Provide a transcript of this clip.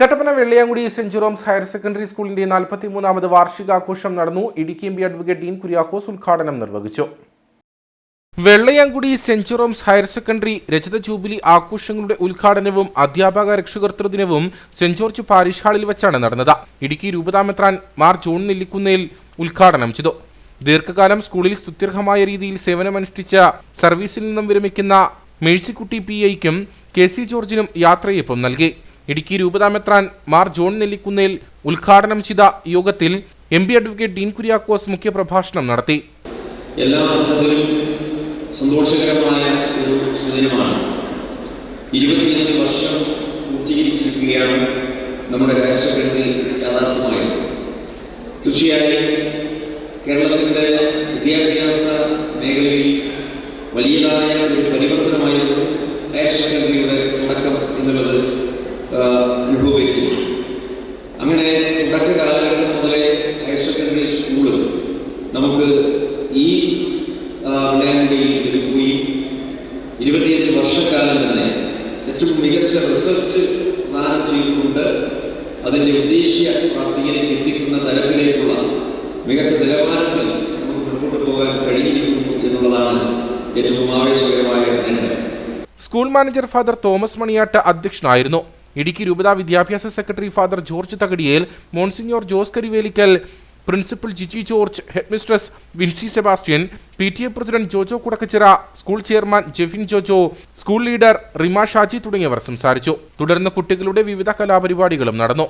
Kattappana Velliyamkudy saint Jerome's higher secondary സ്കൂളിന്റെ നാൽപ്പത്തിമൂന്നാമത് വാർഷികാഘോഷം നടന്നു. Idukki M P advocate Dean Kuriakose ഉദ്ഘാടനം നിർവഹിച്ചു. Velliyamkudy saint Jerome's higher secondary രജത ജൂബിലി ആഘോഷങ്ങളുടെ ഉദ്ഘാടനവും അധ്യാപക രക്ഷകർത്തൃ ദിനവും സെന്റ് ജോർജ് പാരിഷ് ഹാളിൽ വെച്ചാണ് നടന്നത്. ഇടുക്കി രൂപതാമെത്രാൻ മാർ ജോൺ നെല്ലിക്കുന്നേൽ ഉദ്ഘാടനം ചെയ്തു. ദീർഘകാലം സ്കൂളിൽ സ്തുത്യർഹമായ രീതിയിൽ സേവനമനുഷ്ഠിച്ച സർവീസിൽ നിന്നും വിരമിക്കുന്ന മേഴ്സിക്കുട്ടി പി ഐക്കും കെ സി ജോർജിനും യാത്രയപ്പം നൽകി. ഇടുക്കി രൂപതാമെത്രാൻ മാർ ജോൺ നെല്ലിക്കുന്നേൽ ഉദ്ഘാടനം ചെയ്ത യോഗത്തിൽ M P advocate Dean Kuriakose മുഖ്യപ്രഭാഷണം നടത്തി. എല്ലാ അർത്ഥത്തിലും സന്തോഷകരമായ ഒരു സുദിനമാണ്. ഇരുപത്തിയഞ്ച് വർഷം പൂർത്തീകരിച്ചിരിക്കുകയാണ് നമ്മുടെ ഹയർ സെക്കൻഡറി യാഥാർത്ഥ്യമായത്. തീർച്ചയായും കേരളത്തിന്റെ വിദ്യാഭ്യാസ മേഖലയിൽ വലിയതായ ഒരു പരിവർത്തനമായിരുന്നു ഹയർ അനുഭവവേദ്യമാണ് അങ്ങനെ തുടക്ക കാലഘട്ടം മുതലേ ഹയർ സെക്കൻഡറി സ്കൂൾ നമുക്ക് ഈ ആ, വെള്ളയാങ്കുടിയിൽ ലഭിക്കുകയും ഇരുപത്തിയഞ്ച് വർഷക്കാലം തന്നെ ഏറ്റവും മികച്ച റിസൾട്ട് ദാനം ചെയ്തുകൊണ്ട് അതിന്റെ ഉദ്ദേശ്യ പ്രാപ്തിയിലേക്ക് എത്തിക്കുന്ന തരത്തിലേക്കുള്ള മികച്ച നിലവാരത്തിൽ നമുക്ക് മുൻപോട്ട് പോകാൻ കഴിഞ്ഞിരിക്കുന്നു എന്നുള്ളതാണ് ഏറ്റവും ആവേശകരമായ നേട്ടം. School manager father Thomas Maniyattu അധ്യക്ഷനായിരുന്നു. ഇടുക്കി രൂപതാ വിദ്യാഭ്യാസ secretary father George Thakadiyel monsignor Jose Karivelikkal principal Jiji George headmistress Vincy Sebastian P T A president Jojo Kudakkachira school chairman Jefin Jojo school leader Rima Shaji തുടങ്ങിയവർ സംസാരിച്ചു. തുടർന്ന് കുട്ടികളുടെ വിവിധ കലാപരിപാടികളും നടന്നു.